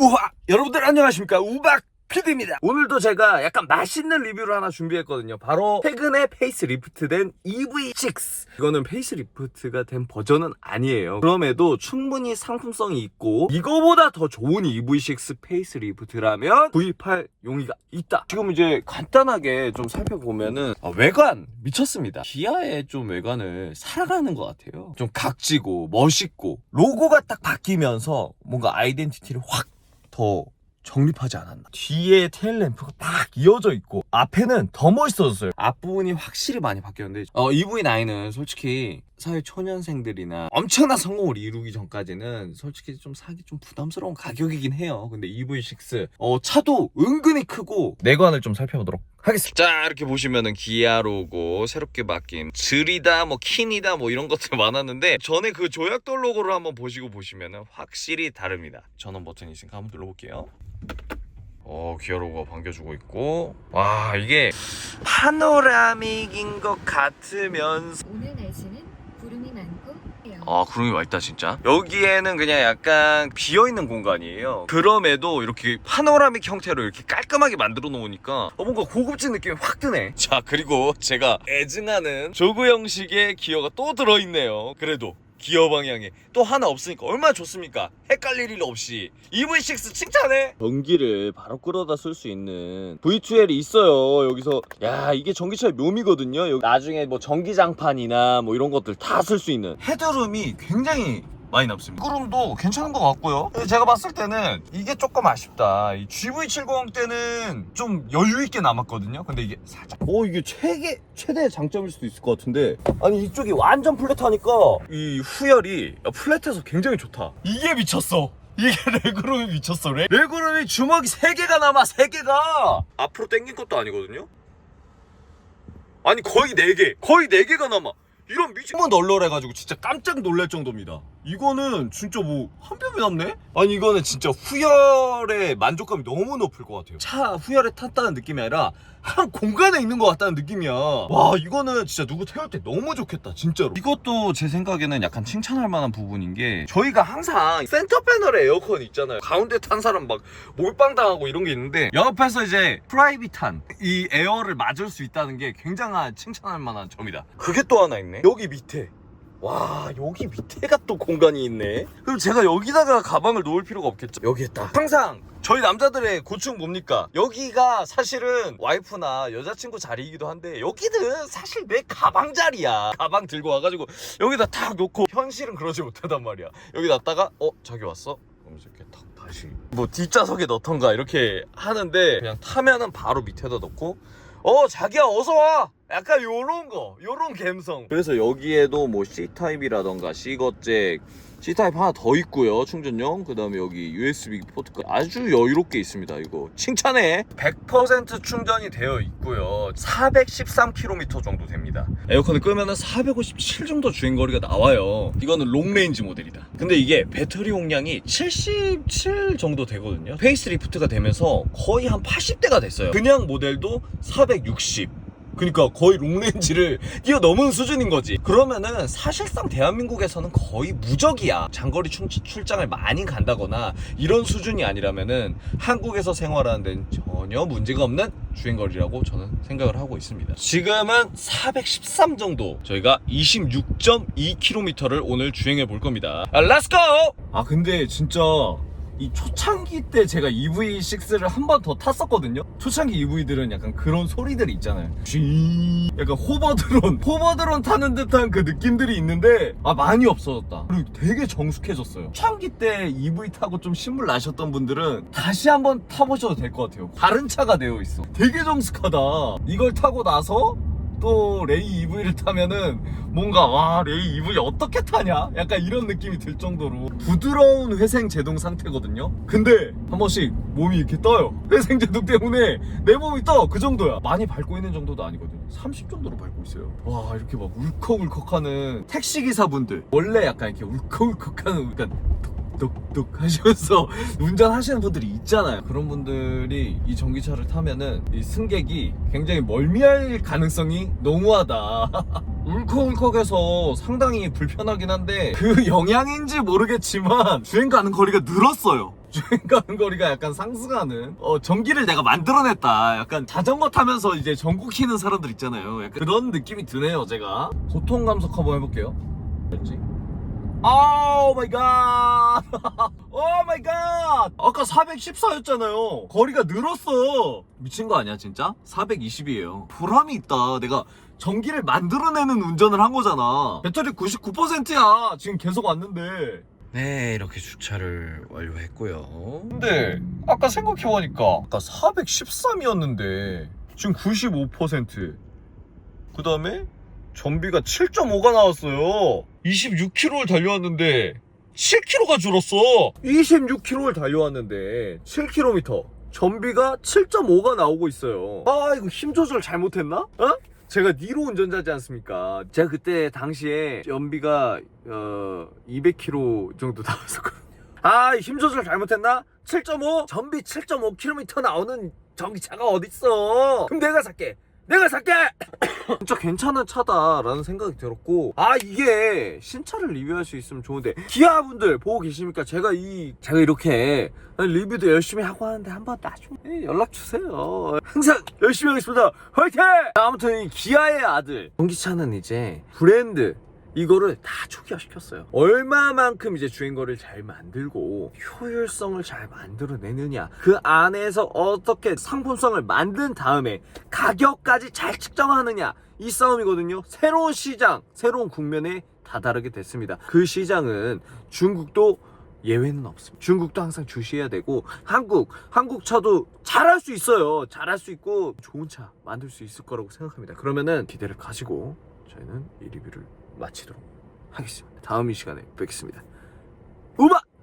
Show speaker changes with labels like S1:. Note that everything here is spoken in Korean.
S1: 우와! 여러분들 안녕하십니까? 우박 PD입니다. 오늘도 제가 약간 맛있는 리뷰를 하나 준비했거든요. 바로 최근에 페이스리프트 된 EV6. 이거는 페이스리프트가 된 버전은 아니에요. 그럼에도 충분히 상품성이 있고 이거보다 더 좋은 EV6 페이스리프트라면 구입할 용의가 있다. 지금 이제 간단하게 좀 살펴보면은 아, 외관 미쳤습니다. 기아의 좀 외관을 살아가는 것 같아요. 좀 각지고 멋있고 로고가 딱 바뀌면서 뭔가 아이덴티티를 확 더 정립하지 않았나. 뒤에 테일램프가 막 이어져 있고 앞에는 더 멋있어졌어요. 앞부분이 확실히 많이 바뀌었는데 어, EV9은 솔직히 사회 초년생들이나 엄청난 성공을 이루기 전까지는 솔직히 좀 사기 좀 부담스러운 가격이긴 해요. 근데 EV6 어, 차도 은근히 크고 내관을 좀 살펴보도록 하겠습니다. 자 이렇게 보시면은 기아 로고 새롭게 바뀐 즐이다 뭐 킨이다 뭐 이런 것들 많았는데 전에 그 조약돌 로고를 한번 보시고 보시면은 확실히 다릅니다. 전원 버튼이 있으니까 한번 눌러볼게요. 어 기아 로고가 반겨주고 있고 와 이게 파노라믹인 것 같으면서
S2: 오늘 날씨는.
S1: 아 구름이 맑다 진짜? 여기에는 그냥 약간 비어있는 공간이에요. 그럼에도 이렇게 파노라믹 형태로 이렇게 깔끔하게 만들어 놓으니까 어, 뭔가 고급진 느낌이 확 드네. 자 그리고 제가 애증하는 조그 형식의 기어가 또 들어있네요. 그래도 기어 방향에 또 하나 없으니까 얼마나 좋습니까? 헷갈릴 일 없이. EV6 칭찬해! 전기를 바로 끌어다 쓸 수 있는 V2L이 있어요 여기서. 야 이게 전기차의 묘미거든요. 여기 나중에 뭐 전기장판이나 뭐 이런 것들 다 쓸 수 있는. 헤드룸이 굉장히 많이 남습니다. 구름도 괜찮은 것 같고요. 근데 제가 봤을 때는 이게 조금 아쉽다. 이 GV70 때는 좀 여유 있게 남았거든요. 근데 이게 살짝 어 이게 최대 최대의 장점일 수도 있을 것 같은데. 아니 이쪽이 완전 플랫하니까. 이 후열이 플랫해서 굉장히 좋다. 이게 미쳤어. 이게 레그룸이 미쳤어 레, 레그룸이 주먹이 3개가 남아 3개가. 앞으로 당긴 것도 아니거든요? 아니 거의 4개. 거의 4개가 남아. 이런 미친만 널널해가지고 진짜 깜짝 놀랄 정도입니다 이거는 진짜 뭐 한 뼘이 남네? 아니 이거는 진짜 후열의 만족감이 너무 높을 것 같아요. 차 후열에 탔다는 느낌이 아니라 한 공간에 있는 것 같다는 느낌이야. 와 이거는 진짜 누구 태울 때 너무 좋겠다 진짜로. 이것도 제 생각에는 약간 칭찬할 만한 부분인 게 저희가 항상 센터 패널에 에어컨 있잖아요. 가운데 탄 사람 막 몰빵 당하고 이런 게 있는데 옆에서 이제 프라이빗한 이 에어를 맞을 수 있다는 게 굉장한 칭찬할 만한 점이다. 그게 또 하나 있네. 여기 밑에 와 여기 밑에가 또 공간이 있네. 그럼 제가 여기다가 가방을 놓을 필요가 없겠죠? 여기 있다. 항상 저희 남자들의 고충 뭡니까? 여기가 사실은 와이프나 여자친구 자리이기도 한데 여기는 사실 내 가방 자리야. 가방 들고 와가지고 여기다 탁 놓고 현실은 그러지 못하단 말이야. 여기 놨다가 어 자기 왔어? 그러면서 이렇게 탁 다시 뭐 뒷좌석에 넣던가 이렇게 하는데 그냥 타면은 바로 밑에다 넣고 어 자기야 어서 와 약간 요런 거 요런 감성. 그래서 여기에도 뭐 C타입이라던가 C거잭 C타입 하나 더 있고요 충전용. 그 다음에 여기 USB 포트가 아주 여유롭게 있습니다 이거. 칭찬해! 100% 충전이 되어 있고요. 413km 정도 됩니다. 에어컨을 끄면 457 정도 주행거리가 나와요. 이거는 롱레인지 모델이다. 근데 이게 배터리 용량이 77 정도 되거든요. 페이스리프트가 되면서 거의 한 80대가 됐어요. 그냥 모델도 460 그러니까 거의 롱렌지를 뛰어넘은 수준인 거지. 그러면은 사실상 대한민국에서는 거의 무적이야. 장거리 출, 출장을 많이 간다거나 이런 수준이 아니라면은 한국에서 생활하는 데는 전혀 문제가 없는 주행거리라고 저는 생각을 하고 있습니다. 지금은 413 정도. 저희가 26.2km를 오늘 주행해 볼 겁니다. 아, 렛츠고! 아 근데 진짜 이 초창기 때 제가 EV6를 한 번 더 탔었거든요. 초창기 EV들은 약간 그런 소리들이 있잖아요. 쥐 약간 호버드론, 호버드론 타는 듯한 그 느낌들이 있는데 아 많이 없어졌다. 그리고 되게 정숙해졌어요. 초창기 때 EV 타고 좀 신물 나셨던 분들은 다시 한번 타보셔도 될 것 같아요. 다른 차가 되어 있어. 되게 정숙하다. 이걸 타고 나서 또 레이 EV를 타면은 뭔가 와 레이 EV 어떻게 타냐? 약간 이런 느낌이 들 정도로 부드러운 회생 제동 상태거든요. 근데 한 번씩 몸이 이렇게 떠요. 회생 제동 때문에 내 몸이 떠 그 정도야. 많이 밟고 있는 정도도 아니거든요. 30 정도로 밟고 있어요. 와 이렇게 막 울컥울컥하는 택시 기사분들 원래 약간 이렇게 울컥울컥하는 약간 뚝뚝 하시면서 운전하시는 분들이 있잖아요. 그런 분들이 이 전기차를 타면은 이 승객이 굉장히 멀미할 가능성이 너무하다. 울컥울컥해서 상당히 불편하긴 한데 그 영향인지 모르겠지만 주행 가는 거리가 늘었어요. 주행 가는 거리가 약간 상승하는 어 전기를 내가 만들어냈다 약간 자전거 타면서 이제 전구 키는 사람들 있잖아요 약간 그런 느낌이 드네요 제가 고통 감속 한번 해볼게요 뭐였지? 오 마이 갓! 오 마이 갓! 아까 414였잖아요. 거리가 늘었어. 미친 거 아니야, 진짜? 420이에요. 보람이 있다. 내가 전기를 만들어내는 운전을 한 거잖아. 배터리 99%야. 지금 계속 왔는데. 네, 이렇게 주차를 완료했고요. 근데 아까 생각해보니까 아까 413이었는데 지금 95%. 그 다음에 전비가 7.5가 나왔어요. 26km를 달려왔는데 7km가 줄었어. 26km를 달려왔는데 7km. 전비가 7.5가 나오고 있어요. 아 이거 힘 조절 잘못했나? 어? 제가 니로 운전자지 않습니까? 제가 그때 당시에 연비가 어 200km 정도 나왔었거든요. 아, 힘 조절 잘못했나? 7.5? 전비 7.5km 나오는 전기차가 어딨어? 그럼 내가 살게. 내가 살게! 진짜 괜찮은 차다라는 생각이 들었고 아 이게 신차를 리뷰할 수 있으면 좋은데 기아 분들 보고 계십니까? 제가 이 제가 이렇게 리뷰도 열심히 하고 하는데 한번 나중에 연락 주세요. 항상 열심히 하겠습니다. 화이팅! 아무튼 이 기아의 아들 전기차는 이제 브랜드 이거를 다 초기화시켰어요. 얼마만큼 이제 주행거리를 잘 만들고 효율성을 잘 만들어내느냐. 그 안에서 어떻게 상품성을 만든 다음에 가격까지 잘 측정하느냐. 이 싸움이거든요. 새로운 시장, 새로운 국면에 다다르게 됐습니다. 그 시장은 중국도 예외는 없습니다. 중국도 항상 주시해야 되고 한국, 한국 차도 잘할 수 있어요. 잘할 수 있고 좋은 차 만들 수 있을 거라고 생각합니다. 그러면은 기대를 가지고 저희는 이 리뷰를 마치도록 하겠습니다. 다음 이 시간에 뵙겠습니다. 우마!